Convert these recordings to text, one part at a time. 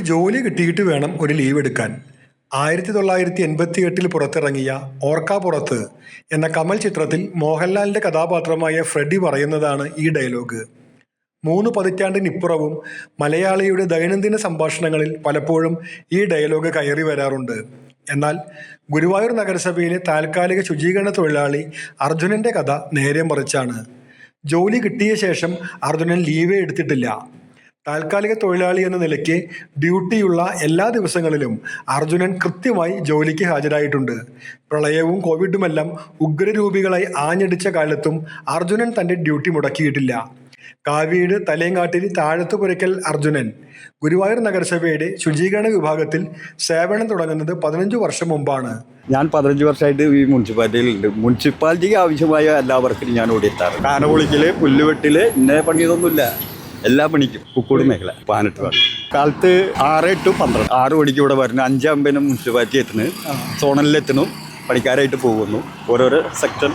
ജോലി കിട്ടിയിട്ട് വേണം ഒരു ലീവ് എടുക്കാൻ. ആയിരത്തി തൊള്ളായിരത്തി എൺപത്തി എട്ടിൽ പുറത്തിറങ്ങിയ ഓർക്കാപ്പുറത്ത് എന്ന കമൽ ചിത്രത്തിൽ മോഹൻലാലിന്റെ കഥാപാത്രമായ ഫ്രെഡി പറയുന്നതാണ് ഈ ഡയലോഗ്. മൂന്ന് പതിറ്റാണ്ടിനിപ്പുറവും മലയാളിയുടെ ദൈനംദിന സംഭാഷണങ്ങളിൽ പലപ്പോഴും ഈ ഡയലോഗ് കയറി വരാറുണ്ട്. എന്നാൽ ഗുരുവായൂർ നഗരസഭയിലെ താൽക്കാലിക ശുചീകരണ തൊഴിലാളി അർജുനന്റെ കഥ നേരെ മറിച്ചാണ്. ജോലി കിട്ടിയ ശേഷം അർജുനൻ ലീവേ എടുത്തിട്ടില്ല. താൽക്കാലിക തൊഴിലാളി എന്ന നിലയ്ക്ക് ഡ്യൂട്ടിയുള്ള എല്ലാ ദിവസങ്ങളിലും അർജുനൻ കൃത്യമായി ജോലിക്ക് ഹാജരായിട്ടുണ്ട്. പ്രളയവും കോവിഡുമെല്ലാം ഉഗ്രരൂപികളായി ആഞ്ഞടിച്ച കാലത്തും അർജുനൻ തന്റെ ഡ്യൂട്ടി മുടക്കിയിട്ടില്ല. കാവീട് തലേങ്ങാട്ടിരി താഴത്തുപുരയ്ക്കൽ അർജുനൻ. ഗുരുവായൂർ നഗരസഭയുടെ ശുചീകരണ വിഭാഗത്തിൽ സേവനം തുടങ്ങുന്നത് പതിനഞ്ച് വർഷം മുമ്പാണ്. ഞാൻ പതിനഞ്ച് വർഷമായിട്ട് ഈ മുനിസിപ്പാലിറ്റിയിലുണ്ട്. മുനിസിപ്പാലിറ്റിക്ക് ആവശ്യമായ എല്ലാ വർക്കിലും ഞാൻ ഓടിയെത്താറ് കാന പുല്ലുവെട്ടിൽ പുല്ലുവെട്ടിൽ ഇന്ന പണി ഇതൊന്നുമില്ല എല്ലാ പണിക്കും കുക്കോട് മേഖല പാനട്ട് വേണം കാലത്ത് ആറ് ടു പന്ത്രണ്ട്. ആറ് മണിക്ക് ഇവിടെ വരുന്നു അഞ്ചാമ്പതിനും മുനിസിപ്പാലിറ്റി എത്തുന്നു. സോണലിലെത്തുന്നു പണിക്കാരായിട്ട് പോകുന്നു. ഓരോരോ സെക്ഷൻ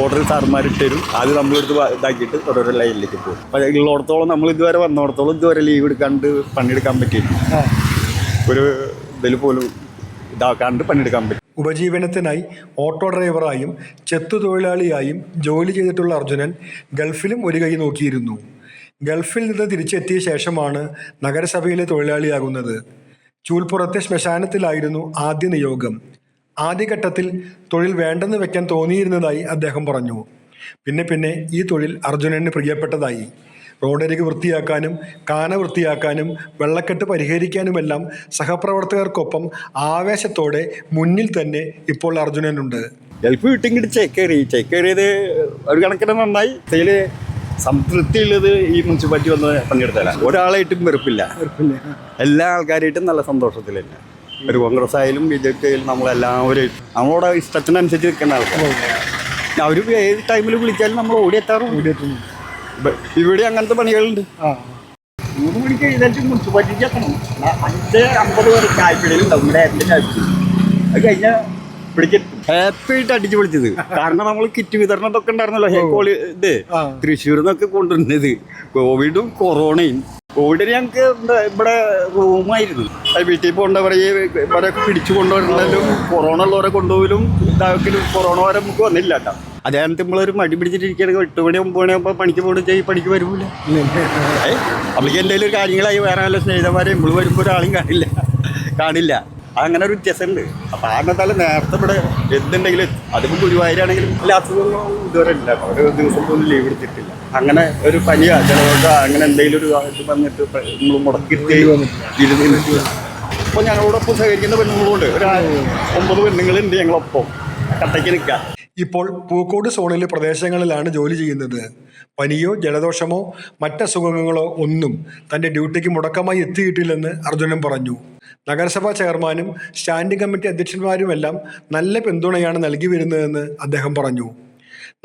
ഓർഡർ സാർമാരിട്ട് തരും. അത് നമ്മളെടുത്ത് ഇതാക്കിയിട്ട് ഓരോരോ ലൈനിലേക്ക് പോകും. അപ്പോൾ ഉള്ളിടത്തോളം നമ്മൾ ഇതുവരെ വന്നോടത്തോളം ഇതുവരെ ലീവ് എടുക്കാണ്ട് പണിയെടുക്കാൻ പറ്റിയില്ല ഒരു ഇതിൽ പോലും ഇതാക്കാണ്ട് പണിയെടുക്കാൻ പറ്റും ഉപജീവനത്തിനായി ഓട്ടോ ഡ്രൈവറായും ചെത്തു തൊഴിലാളിയായും ജോലി ചെയ്തിട്ടുള്ള അർജുനൻ ഗൾഫിലും ഒരു കൈ നോക്കിയിരുന്നു. ഗൾഫിൽ നിന്ന് തിരിച്ചെത്തിയ ശേഷമാണ് നഗരസഭയിലെ തൊഴിലാളിയാകുന്നത്. ചൂൽപ്പുറത്തെ ശ്മശാനത്തിലായിരുന്നു ആദ്യ നിയോഗം. ആദ്യഘട്ടത്തിൽ തൊഴിൽ വേണ്ടെന്ന് വെക്കാൻ തോന്നിയിരുന്നതായി അദ്ദേഹം പറഞ്ഞു. പിന്നെ പിന്നെ ഈ തൊഴിൽ അർജുനന് പ്രിയപ്പെട്ടതായി. റോഡരിക് വൃത്തിയാക്കാനും കാന വൃത്തിയാക്കാനും വെള്ളക്കെട്ട് പരിഹരിക്കാനുമെല്ലാം സഹപ്രവർത്തകർക്കൊപ്പം ആവേശത്തോടെ മുന്നിൽ തന്നെ ഇപ്പോൾ അർജുനനുണ്ട്. ഗൾഫ് വിട്ടിങ്ങോട്ട് ചെക്കേറി ചെക്കേറിയത് ഒരു കണക്കിന് നന്നായി. സംതൃപ്തിയുള്ളത് ഈ മുനിസിപ്പാലിറ്റി വന്ന് പങ്കെടുത്തല്ല ഒരാളായിട്ടും വെറുപ്പില്ല. എല്ലാ ആൾക്കാരായിട്ടും നല്ല സന്തോഷത്തിൽ തന്നെ. ഒരു കോൺഗ്രസ് ആയാലും ബി ജെ പി ആയാലും നമ്മളെല്ലാവരും നമ്മളോട് ഇഷ്ടത്തിനനുസരിച്ച് നിൽക്കുന്ന ആൾക്കാർ അവർ ഏത് ടൈമിൽ വിളിച്ചാലും നമ്മൾ ഓടി എത്താറും ഇവിടെ അങ്ങനത്തെ പണികളുണ്ട്. മൂന്ന് മണിക്ക് എഴുന്നേറ്റ് മുനിസിപ്പാലിറ്റിക്ക് എത്തണം. അഞ്ച് അമ്പത് പേര് ചായപ്പിടയിലുണ്ടാവും ഇവിടെ എന്തിനാവശ്യം അത് കഴിഞ്ഞാൽ പിടിക്കും. ഹാപ്പി ആയിട്ട് അടിച്ചു പൊളിച്ചത്. കാരണം നമ്മൾ കിറ്റ് വിതരണം ഉണ്ടായിരുന്നല്ലോ. ഹേ കോളി ഇത് തൃശ്ശൂർ നിന്നൊക്കെ കൊണ്ടുവരുന്നത്. കോവിഡും കൊറോണയും. കോവിഡിന് ഞങ്ങൾക്ക് ഇവിടെ റൂമായിരുന്നു വീട്ടിൽ പോകേണ്ടവരെ ഇവിടെ പിടിച്ചു കൊണ്ടുവരലും കൊറോണ ഉള്ളവരെ കൊണ്ടുപോകലും ഇതാക്കലും കൊറോണ വരെ നമുക്ക് വന്നില്ല കേട്ടോ. അതായത് നമ്മളൊരു മടി പിടിച്ചിട്ടിരിക്കുകയാണെങ്കിൽ എട്ട് മണി ഒമ്പത് മണിയാകുമ്പോൾ പണിക്ക് പോകണം ചെയ്യും പണിക്ക് വരൂല. നമുക്ക് എന്തെങ്കിലും കാര്യങ്ങളായി വേറെ നല്ല സ്നേഹിതന്മാരെ നമ്മൾ വരുമ്പോൾ ഒരാളും കാണില്ല. കാണില്ല. അങ്ങനെ ഒരു വ്യത്യാസമുണ്ട്. അപ്പം ആ കാലത്താലും നേരത്തെ ഇവിടെ എന്തുണ്ടെങ്കിലും അതിപ്പോൾ ഗുരുവായൂരാണെങ്കിലും എല്ലാ അസുഖങ്ങളും ഇതുവരെ ഇല്ല. ഒരു ദിവസം പോലും ലീവ് എടുത്തിട്ടില്ല. അങ്ങനെ ഒരു പനിയോ ജലദോഷമോ അങ്ങനെ എന്തെങ്കിലും ഒരു ഇത് വന്നിട്ട് നമ്മൾ മുടക്കിയിട്ട് അപ്പൊ അപ്പോൾ ഞങ്ങളോടൊപ്പം സഹകരിക്കുന്ന പെണ്ണുങ്ങളുണ്ട്. ഒരു ഒമ്പത് പെണ്ണുങ്ങളുണ്ട് ഞങ്ങളൊപ്പം. കട്ടയ്ക്ക് നിൽക്കാം ഇപ്പോൾ പൂക്കോട് സോണിലെ പ്രദേശങ്ങളിലാണ് ജോലി ചെയ്യുന്നത്. പനിയോ ജലദോഷമോ മറ്റസുഖങ്ങളോ ഒന്നും തന്റെ ഡ്യൂട്ടിക്ക് മുടക്കമായി എത്തിയിട്ടില്ലെന്ന് അർജുനൻ പറഞ്ഞു. നഗരസഭാ ചെയർമാനും സ്റ്റാൻഡിംഗ് കമ്മിറ്റി അധ്യക്ഷന്മാരുമെല്ലാം നല്ല പിന്തുണയാണ് നൽകി വരുന്നതെന്ന് അദ്ദേഹം പറഞ്ഞു.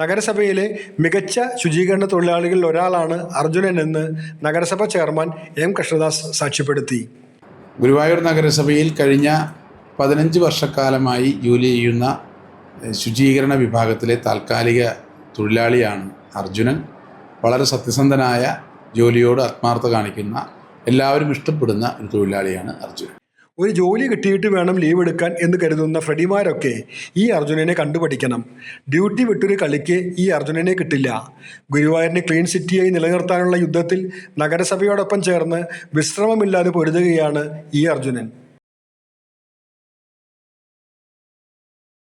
നഗരസഭയിലെ മികച്ച ശുചീകരണ തൊഴിലാളികളിൽ ഒരാളാണ് അർജുനൻ എന്ന് നഗരസഭ ചെയർമാൻ എം കൃഷ്ണദാസ് സാക്ഷ്യപ്പെടുത്തി. ഗുരുവായൂർ നഗരസഭയിൽ കഴിഞ്ഞ പതിനഞ്ച് വർഷക്കാലമായി ജോലി ചെയ്യുന്ന ശുചീകരണ വിഭാഗത്തിലെ താൽക്കാലിക തൊഴിലാളിയാണ് അർജുനൻ. വളരെ സത്യസന്ധനായ ജോലിയോട് ആത്മാർത്ഥത കാണിക്കുന്ന എല്ലാവരും ഇഷ്ടപ്പെടുന്ന ഒരു തൊഴിലാളിയാണ് അർജുനൻ. ഒരു ജോലി കിട്ടിയിട്ട് വേണം ലീവ് എടുക്കാൻ എന്ന് കരുതുന്ന ഫ്രഡിമാരൊക്കെ ഈ അർജുനനെ കണ്ടുപഠിക്കണം. ഡ്യൂട്ടി വിട്ടൊരു കളിക്ക് ഈ അർജുനനെ കിട്ടില്ല. ഗുരുവായൂരിനെ ക്ലീൻ സിറ്റിയായി നിലനിർത്താനുള്ള യുദ്ധത്തിൽ നഗരസഭയോടൊപ്പം ചേർന്ന് വിശ്രമമില്ലാതെ പൊരുതുകയാണ് ഈ അർജുനൻ.